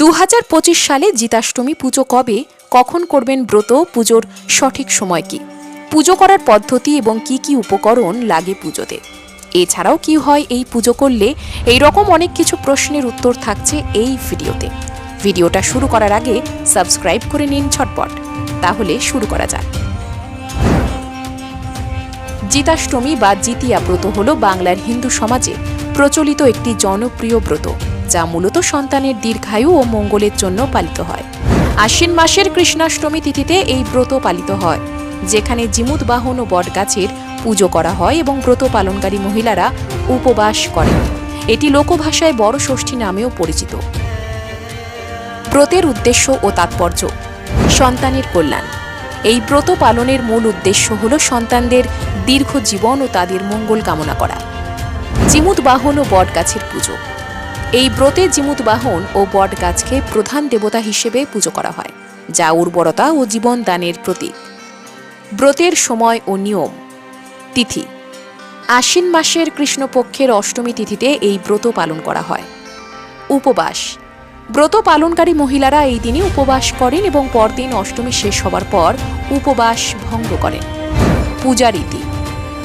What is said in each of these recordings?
দু হাজার পঁচিশ সালে জিতাষ্টমী পুজো কবে, কখন করবেন ব্রত, পুজোর সঠিক সময় কি? পুজো করার পদ্ধতি এবং কি কি উপকরণ লাগে পুজোতে? এছাড়াও কি হয় এই পুজো করলে? এই রকম অনেক কিছু প্রশ্নের উত্তর থাকছে এই ভিডিওতে। ভিডিওটা শুরু করার আগে সাবস্ক্রাইব করে নিন ছটপট তাহলে শুরু করা যাক। জিতাষ্টমী বা জিতিয়া ব্রত হল বাংলার হিন্দু সমাজে প্রচলিত একটি জনপ্রিয় ব্রত। যা মূলত সন্তানের দীর্ঘায়ু ও মঙ্গলের জন্য পালিত হয়। আশ্বিন মাসের কৃষ্ণাষ্টমী তিথিতে এই ব্রত পালিত হয়, যেখানে জিমুত বাহন ও বটগাছের পুজো করা হয় এবং ব্রত পালনকারী মহিলারা উপবাস করেন। এটি লোকভাষায় বড় ষষ্ঠী নামেও পরিচিত। ব্রতের উদ্দেশ্য ও তাৎপর্য, সন্তানের কল্যাণ। এই ব্রত পালনের মূল উদ্দেশ্য হল সন্তানদের দীর্ঘ জীবন ও তাদের মঙ্গল কামনা করা। জিমুত বাহন ও বটগাছের পুজো। এই ব্রতে জিমুত বাহন ও বটগাছকে প্রধান দেবতা হিসেবে পুজো করা হয়, যা উর্বরতা ও জীবন দানের প্রতীক। ব্রতের সময় ও নিয়ম। তিথি। আশ্বিন মাসের কৃষ্ণপক্ষের অষ্টমী তিথিতে এই ব্রত পালন করা হয়। উপবাস। ব্রত পালনকারী মহিলারা এই দিনে উপবাস করেন এবং পরদিন অষ্টমী শেষ হবার পর উপবাস ভঙ্গ করেন। পূজা রীতি।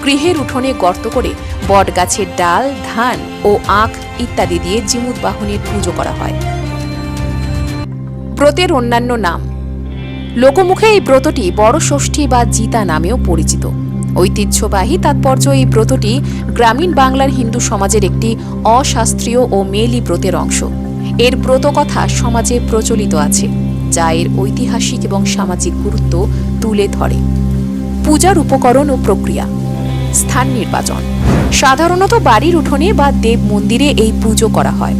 গৃহের উঠোনে গর্ত করে বটগাছের ডাল, ধান ও আখ ইত্যাদি দিয়ে জিমুত বাহনের পুজো করা হয়। ব্রতের অন্যান্য নাম। লোকমুখে এই ব্রতটি বড় ষষ্ঠী বা জিতা নামেও পরিচিত। ঐতিহ্যবাহী তাৎপর্য এই ব্রতটি গ্রামীণ বাংলার হিন্দু সমাজের একটি অশাস্ত্রীয় ও মেলি ব্রতের অংশ। এর ব্রত কথা সমাজে প্রচলিত আছে, যা এর ঐতিহাসিক এবং সামাজিক গুরুত্ব তুলে ধরে। পূজার উপকরণ ও প্রক্রিয়া। স্থান নির্বাচন। সাধারণত বাড়ির উঠোনে বা দেব মন্দিরে এই পুজো করা হয়।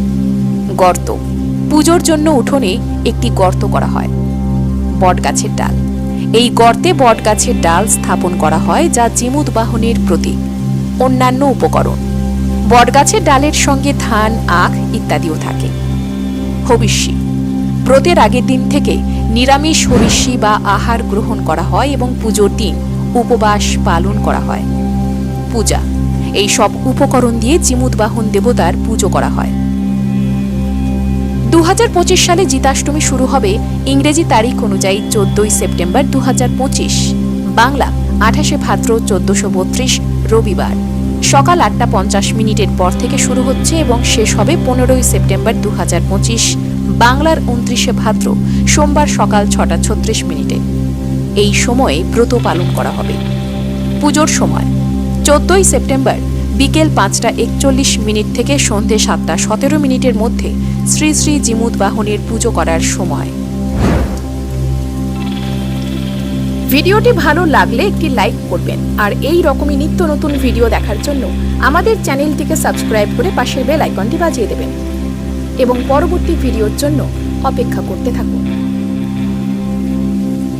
গর্ত। পুজোর জন্য উঠোনে একটি গর্ত করা হয়। বটগাছের ডাল। এই গর্তে বটগাছের ডাল স্থাপন করা হয়, যা জিমুদ বাহনের প্রতীক। অন্যান্য উপকরণ। বটগাছের ডালের সঙ্গে ধান, আখ ইত্যাদিও থাকে। হবিষ্যি। ব্রতের আগের দিন থেকে নিরামিষ হবিষ্যি বা আহার গ্রহণ করা হয় এবং পুজোর দিন উপবাস পালন করা হয়। পূজা। এই সব উপকরণ দিয়ে জিমুদ বাহন দেবতার পুজো করা হয়। দু হাজার পঁচিশ সালে জিতাষ্টমী শুরু হবে ইংরেজি তারিখ অনুযায়ী চোদ্দই সেপ্টেম্বর দুহাজার পঁচিশ। বাংলা, আঠাশে ভাদ্র চোদ্দশো রবিবার। সকাল আটটা পঞ্চাশ মিনিটের পর থেকে শুরু হচ্ছে এবং শেষ হবে পনেরোই সেপ্টেম্বর দু হাজার পঁচিশ, বাংলার উনত্রিশে ভাদ্র, সোমবার সকাল ছটা ছত্রিশ মিনিটে। এই সময়ে ব্রত পালন করা হবে। পুজোর সময় চোদ্দই সেপ্টেম্বর বিকেল পাঁচটা একচল্লিশ মিনিট থেকে সন্ধে সাতটা সতেরো মিনিটের মধ্যে শ্রী শ্রী জিমুদ বাহনের পুজো করার সময়। ভিডিওটি ভালো লাগলে একটি লাইক করবেন আর এই রকমই নিত্য নতুন ভিডিও দেখার জন্য আমাদের চ্যানেলটিকে সাবস্ক্রাইব করে পাশের বেল আইকনটি বাজিয়ে দেবেন। এবং পরবর্তী ভিডিওর জন্য অপেক্ষা করতে থাকুন।